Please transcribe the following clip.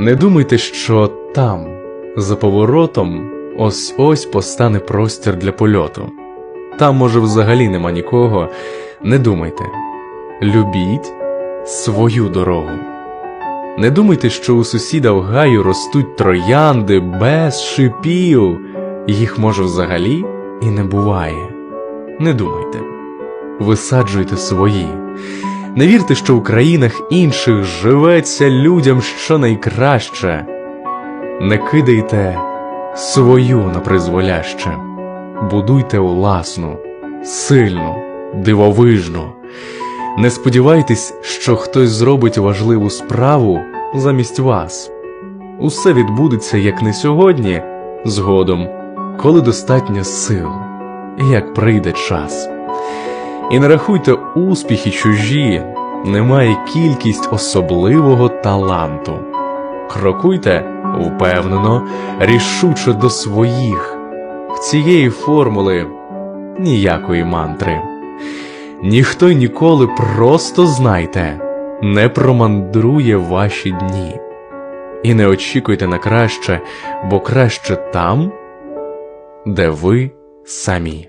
Не думайте, що там, за поворотом, ось ось постане простір для польоту. Там, може, взагалі нема нікого. Не думайте. Любіть свою дорогу. Не думайте, що у сусіда в гаю ростуть троянди без шипів. Їх може взагалі і не буває. Не думайте. Висаджуйте свої. Не вірте, що в країнах інших живеться людям що найкраще. Не кидайте свою на призволяще, будуйте власну, сильну, дивовижну. Не сподівайтесь, що хтось зробить важливу справу замість вас. Усе відбудеться як не сьогодні, згодом, коли достатньо сил, як прийде час. І не рахуйте успіхи чужі, немає кількість особливого таланту. Крокуйте впевнено, рішуче до своїх. В цієї формули ніякої мантри. Ніхто й ніколи просто знайте, не промандрує ваші дні. І не очікуйте на краще, бо краще там, де ви самі.